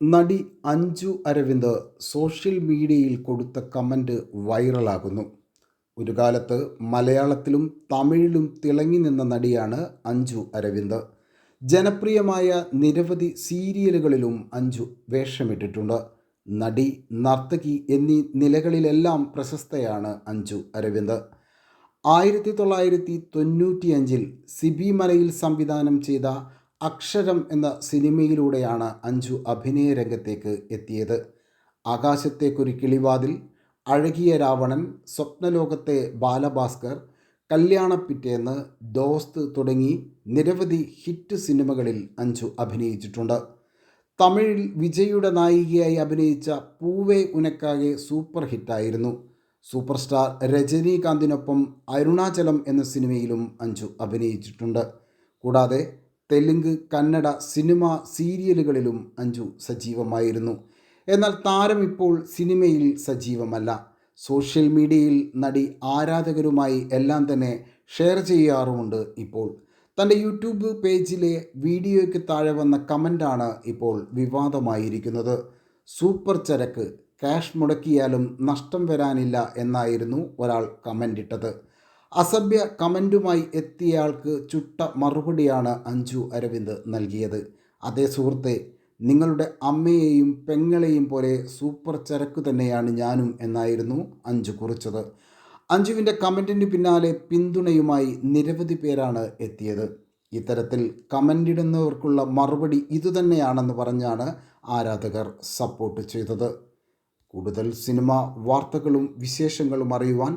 നടി അഞ്ജു അരവിന്ദ് സോഷ്യൽ മീഡിയയിൽ കൊടുത്ത കമന്റ് വൈറലാകുന്നു. ഒരു കാലത്ത് മലയാളത്തിലും തമിഴിലും തിളങ്ങി നിന്ന നടിയാണ് അഞ്ജു അരവിന്ദ്. ജനപ്രിയമായ നിരവധി സീരിയലുകളിലും അഞ്ജു വേഷമിട്ടിട്ടുണ്ട്. നടി നർത്തകി എന്നീ നിലകളിലെല്ലാം പ്രശസ്തയാണ് അഞ്ജു അരവിന്ദ്. ആയിരത്തി തൊള്ളായിരത്തി തൊണ്ണൂറ്റിയഞ്ചിൽ സിബി മലയിൽ സംവിധാനം ചെയ്ത അക്ഷരം എന്ന സിനിമയിലൂടെയാണ് അഞ്ജു അഭിനയ രംഗത്തേക്ക് എത്തിയത്. ആകാശത്തേക്കൊരു കിളിവാതിൽ അഴകിയ രാവണൻ സ്വപ്നലോകത്തെ ബാലഭാസ്കർ കല്യാണപ്പിറ്റേന്ന് ദോസ്ത് തുടങ്ങി നിരവധി ഹിറ്റ് സിനിമകളിൽ അഞ്ജു അഭിനയിച്ചിട്ടുണ്ട്. തമിഴിൽ വിജയുടെ നായികയായി അഭിനയിച്ച പൂവേ ഉനക്കാകെ സൂപ്പർ ഹിറ്റായിരുന്നു. സൂപ്പർ സ്റ്റാർ രജനീകാന്തിനൊപ്പം അരുണാചലം എന്ന സിനിമയിലും അഞ്ജു അഭിനയിച്ചിട്ടുണ്ട്. കൂടാതെ തെലുങ്ക് കന്നഡ സിനിമ സീരിയലുകളിലും അഞ്ജു സജീവമായിരുന്നു. എന്നാൽ താരം ഇപ്പോൾ സിനിമയിൽ സജീവമല്ല. സോഷ്യൽ മീഡിയയിൽ നടി ആരാധകരുമായി എല്ലാം തന്നെ ഷെയർ ചെയ്യാറുമുണ്ട് ഇപ്പോൾ. തന്റെ യൂട്യൂബ് പേജിലെ വീഡിയോയ്ക്ക് താഴെ വന്ന കമന്റാണ് ഇപ്പോൾ വിവാദമായിരിക്കുന്നത്. സൂപ്പർ ചരക്ക് ക്യാഷ് മുടക്കിയാലും നഷ്ടം വരാനില്ല എന്നായിരുന്നു ഒരാൾ കമന്റ് ഇട്ടത് അസഭ്യ കമന്റുമായി എത്തിയയാൾക്ക് ചുട്ട മറുപടിയാണ് അഞ്ജു അരവിന്ദ് നൽകിയത്. അതേ സുഹൃത്തെ നിങ്ങളുടെ അമ്മയെയും പെങ്ങളെയും പോലെ സൂപ്പർ ചരക്ക് തന്നെയാണ് ഞാനും എന്നായിരുന്നു അഞ്ജു കുറിച്ചത്. അഞ്ജുവിന്റെ കമന്റിന് പിന്നാലെ പിന്തുണയുമായി നിരവധി പേരാണ് എത്തിയത്. ഇത്തരത്തിൽ കമന്റിടുന്നവർക്കുള്ള മറുപടി ഇതുതന്നെയാണെന്ന് പറഞ്ഞാണ് ആരാധകർ സപ്പോർട്ട് ചെയ്തത്. കൂടുതൽ സിനിമ വാർത്തകളും വിശേഷങ്ങളും അറിയുവാൻ